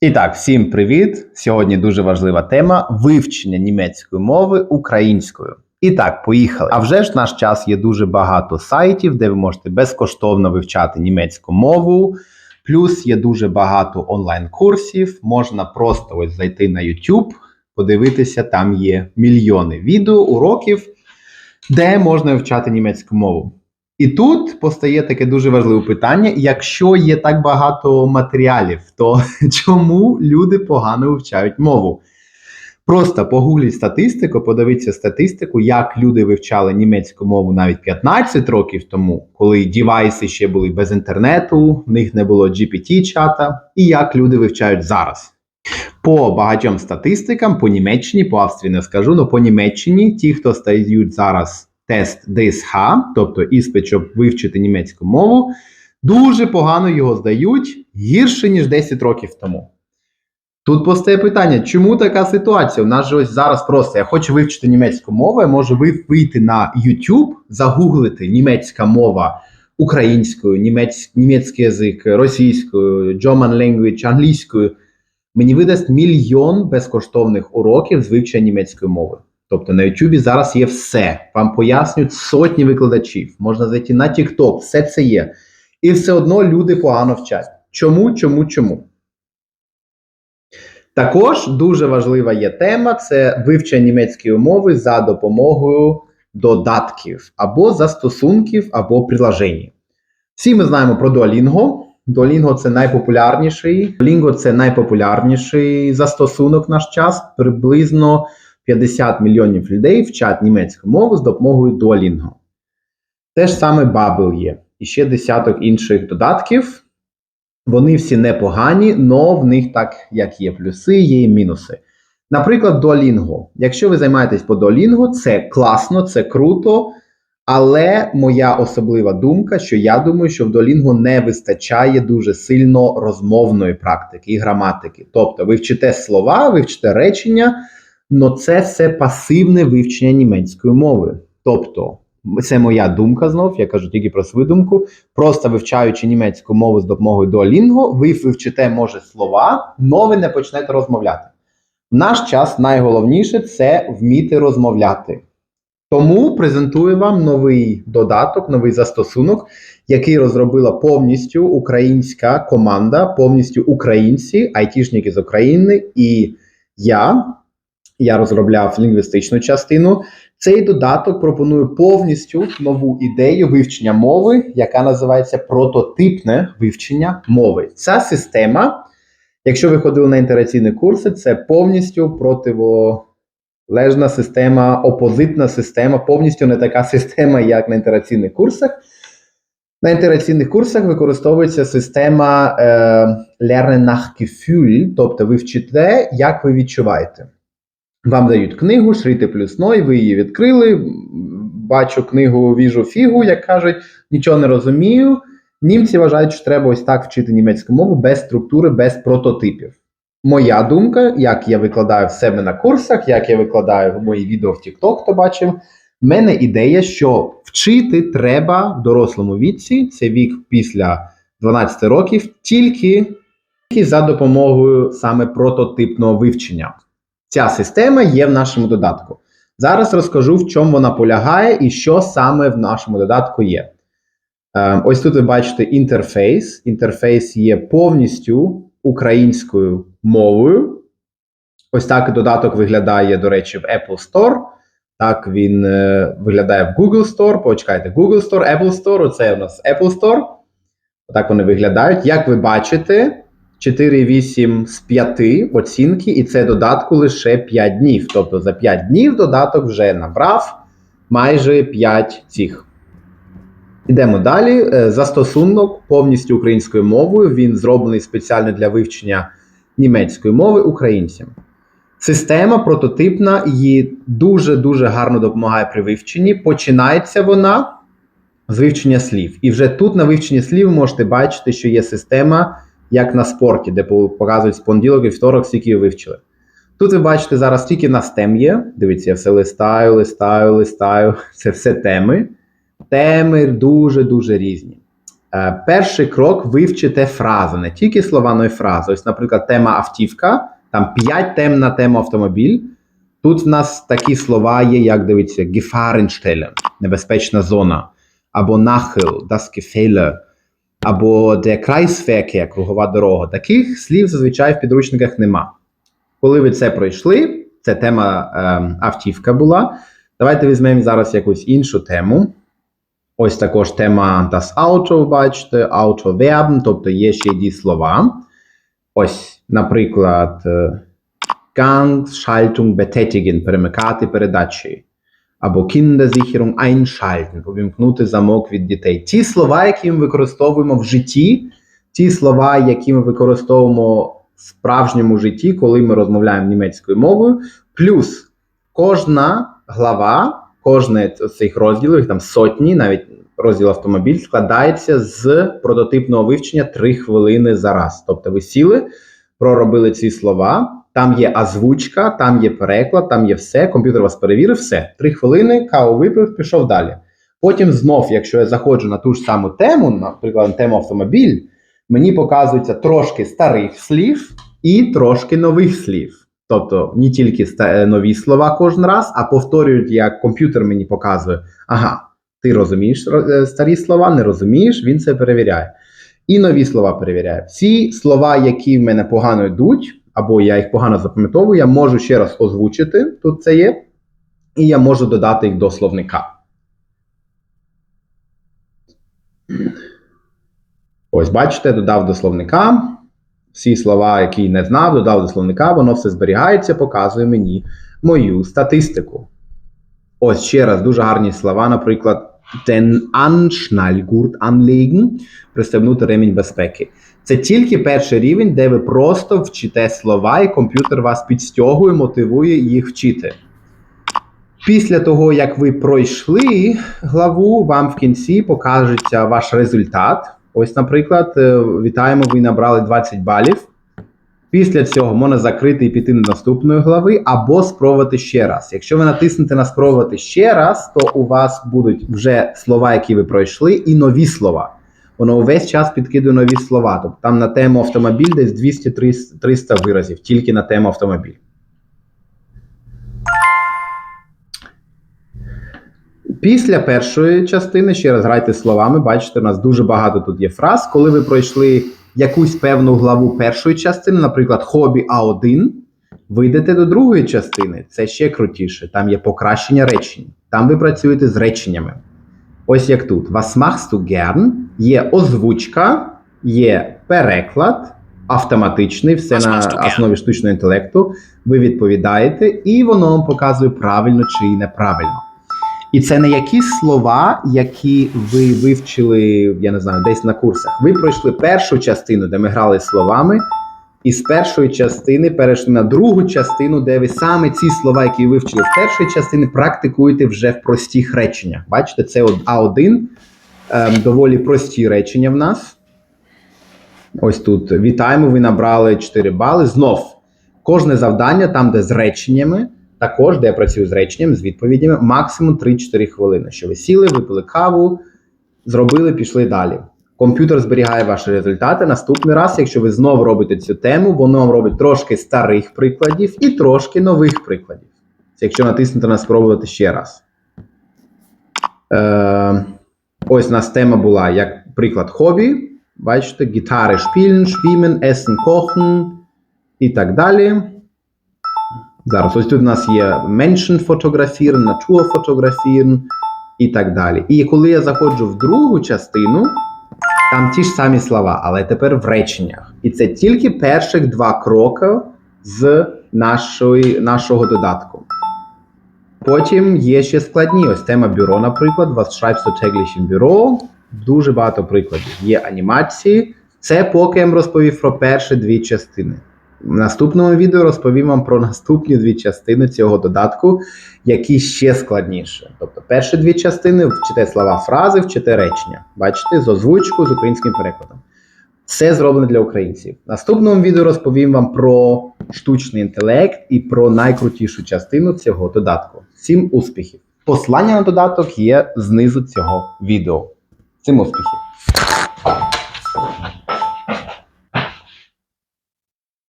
І так, всім привіт! Сьогодні дуже важлива тема вивчення німецької мови українською. І так, поїхали. А вже ж в наш час є дуже багато сайтів, де ви можете безкоштовно вивчати німецьку мову. Плюс є дуже багато онлайн-курсів. Можна просто ось зайти на YouTube, подивитися, там є мільйони відео, уроків, де можна вивчати німецьку мову. І тут постає таке дуже важливе питання: якщо є так багато матеріалів, то чому люди погано вивчають мову? Просто погугліть статистику, подивіться статистику, як люди вивчали німецьку мову навіть 15 років тому, коли дівайси ще були без інтернету, в них не було GPT-чата, і як люди вивчають зараз. По багатьом статистикам, по Німеччині, по Австрії не скажу, але по Німеччині ті, хто стають зараз тест ДСХ, тобто іспит, щоб вивчити німецьку мову, дуже погано його здають гірше, ніж 10 років тому. Тут постає питання, чому така ситуація? У нас же ось зараз просто я хочу вивчити німецьку мову, я можу ви- вийти на YouTube, загуглити німецька мова українською, німець, німецький язик, російською, German language, англійською. Мені видасть мільйон безкоштовних уроків з вивчення німецької мови. Тобто на YouTube зараз є все. Вам пояснюють сотні викладачів. Можна зайти на TikTok, все це є. І все одно люди погано вчать. Чому, чому, чому? Також дуже важлива є тема це вивчення німецької мови за допомогою додатків або застосунків, або приложень. Всі ми знаємо про Duolingo. Duolingo – це найпопулярніший. Duolingo – це найпопулярніший застосунок в наш час. Приблизно 50 мільйонів людей вчать німецьку мову з допомогою Duolingo. Те ж саме Babbel є. І ще десяток інших додатків. Вони всі непогані, але в них так як є плюси, є і мінуси. Наприклад, Duolingo. Якщо ви займаєтесь по Duolingo, це класно, це круто. Але моя особлива думка, що я думаю, що в Duolingo не вистачає дуже сильно розмовної практики і граматики. Тобто ви вчите слова, ви вчите речення, але це все пасивне вивчення німецької мови. Тобто, це моя думка знов, я кажу тільки про свою думку. Просто вивчаючи німецьку мову з допомогою Duolingo, ви вивчите, може, слова, але ви не почнете розмовляти. В наш час найголовніше це вміти розмовляти. Тому презентую вам новий додаток, новий застосунок, який розробила повністю українська команда, повністю українці, айтішники з України. І я, я розробляв лінгвістичну частину. Цей додаток пропонує повністю нову ідею вивчення мови, яка називається прототипне вивчення мови. Ця система, якщо ви ходили на інтераційні курси, це повністю противолежна система, опозитна система, повністю не така система, як на інтераційних курсах. На інтераційних курсах використовується система е, Lernen nach Gefühl, тобто ви вчите, як ви відчуваєте. Вам дають книгу Шрити плюс ной, ви її відкрили. Бачу книгу віжу фігу, як кажуть, нічого не розумію. Німці вважають, що треба ось так вчити німецьку мову без структури, без прототипів. Моя думка, як я викладаю в себе на курсах, як я викладаю в мої відео в TikTok, хто бачив, в мене ідея, що вчити треба в дорослому віці, це вік після 12 років, тільки, тільки за допомогою саме прототипного вивчення. Ця система є в нашому додатку. Зараз розкажу, в чому вона полягає і що саме в нашому додатку є. Е, ось тут ви бачите інтерфейс. Інтерфейс є повністю українською мовою. Ось так додаток виглядає, до речі, в Apple Store. Так він е, виглядає в Google Store. Почекайте, Google Store, Apple Store. Це у нас Apple Store. Отак вони виглядають. Як ви бачите, 4,8 з 5 оцінки, і це додатку лише 5 днів. Тобто за 5 днів додаток вже набрав майже 5 цих. Ідемо далі. Е, Застосунок повністю українською мовою. Він зроблений спеціально для вивчення німецької мови українцям. Система прототипна і дуже-дуже гарно допомагає при вивченні. Починається вона з вивчення слів. І вже тут на вивченні слів можете бачити, що є система, як на спорті, де показують з понеділок і вівторок, скільки ви вивчили. Тут ви бачите, зараз тільки на STEM є. Дивіться, я все листаю, листаю, листаю. Це все теми. Теми дуже-дуже різні. Е, перший крок вивчите фрази, не тільки слова, но й фрази. Ось, наприклад, тема автівка, там 5 тем на тему автомобіль. Тут в нас такі слова є, як дивіться, Gefahrenstelle, небезпечна зона, або Nachhil, das Gefälle, або der Kreisverkehr, кругова дорога. Таких слів зазвичай в підручниках нема. Коли ви це пройшли, це тема ем, автівка була. Давайте візьмемо зараз якусь іншу тему. Ось також тема das Auto, бачите, Autoverben, тобто є ще дієслова. Ось, наприклад, е, Gang, Schaltung betätigen, перемикати передачі. Або Kindersicherung einschalten, повімкнути замок від дітей. Ті слова, які ми використовуємо в житті, ті слова, які ми використовуємо в справжньому житті, коли ми розмовляємо німецькою мовою. Плюс кожна глава, кожне цих розділів, там сотні, навіть розділ автомобіль, складається з прототипного вивчення 3 хвилини за раз. Тобто ви сіли, проробили ці слова. Там є озвучка, там є переклад, там є все. Комп'ютер вас перевірив, все. Три хвилини, каву випив, пішов далі. Потім знов, якщо я заходжу на ту ж саму тему, наприклад, на тему автомобіль, мені показується трошки старих слів і трошки нових слів. Тобто не тільки е, нові слова кожен раз, а повторюють, як комп'ютер мені показує. Ага, ти розумієш е, старі слова, не розумієш, він це перевіряє. І нові слова перевіряє. Всі слова, які в мене погано йдуть, або я їх погано запам'ятовую, я можу ще раз озвучити, тут це є, і я можу додати їх до словника. Ось, бачите, додав до словника. Всі слова, які не знав, додав до словника, воно все зберігається, показує мені мою статистику. Ось ще раз дуже гарні слова, наприклад, den Anschnallgurt anlegen, пристебнути ремінь безпеки. Це тільки перший рівень, де ви просто вчите слова, і комп'ютер вас підстягує, мотивує їх вчити. Після того, як ви пройшли главу, вам в кінці покажеться ваш результат. Ось, наприклад, е, вітаємо, ви набрали 20 балів. Після цього можна закрити і піти до наступної глави, або спробувати ще раз. Якщо ви натиснете на спробувати ще раз, то у вас будуть вже слова, які ви пройшли, і нові слова. Воно увесь час підкидує нові слова. Тобто там на тему автомобіль десь 200-300 виразів, тільки на тему автомобіль. Після першої частини, ще раз грайте словами, бачите, у нас дуже багато тут є фраз. Коли ви пройшли якусь певну главу першої частини, наприклад, хобі А1, ви йдете до другої частини. Це ще крутіше. Там є покращення речень. Там ви працюєте з реченнями. Ось як тут. Was machst du gern? Є озвучка, є переклад, автоматичний, все на основі штучного інтелекту. Ви відповідаєте, і воно вам показує правильно чи неправильно. І це не якісь слова, які ви вивчили, я не знаю, десь на курсах. Ви пройшли першу частину, де ми грали словами, і з першої частини перейшли на другу частину, де ви саме ці слова, які ви вивчили з першої частини, практикуєте вже в простих реченнях. Бачите, це А1, ем, доволі прості речення в нас. Ось тут вітаємо, ви набрали 4 бали. Знов кожне завдання, там, де з реченнями, також, де я працюю з реченням, з відповідями, максимум 3-4 хвилини. Що ви сіли, випили каву, зробили, пішли далі. Комп'ютер зберігає ваші результати. Наступний раз, якщо ви знову робите цю тему, воно вам робить трошки старих прикладів і трошки нових прикладів. Це якщо натиснути на спробувати ще раз. Е, ось у нас тема була як приклад хобі. Бачите, гітари spielen, schwimmen, essen, kochen і так далі. Зараз ось тут у нас є fotografieren, Natur fotografieren і так далі. І коли я заходжу в другу частину, там ті ж самі слова, але тепер в реченнях. І це тільки перших два кроки з нашої, нашого додатку. Потім є ще складні. Ось тема бюро, наприклад, was schreibst Büro. Дуже багато прикладів. Є анімації. Це поки я вам розповів про перші дві частини. В наступному відео розповім вам про наступні дві частини цього додатку, які ще складніше. Тобто, перші дві частини вчите слова фрази, вчите речення. Бачите, з озвучкою, з українським перекладом. Все зроблено для українців. В наступному відео розповім вам про штучний інтелект і про найкрутішу частину цього додатку. Всім успіхів! Посилання на додаток є знизу цього відео. Всім успіхів!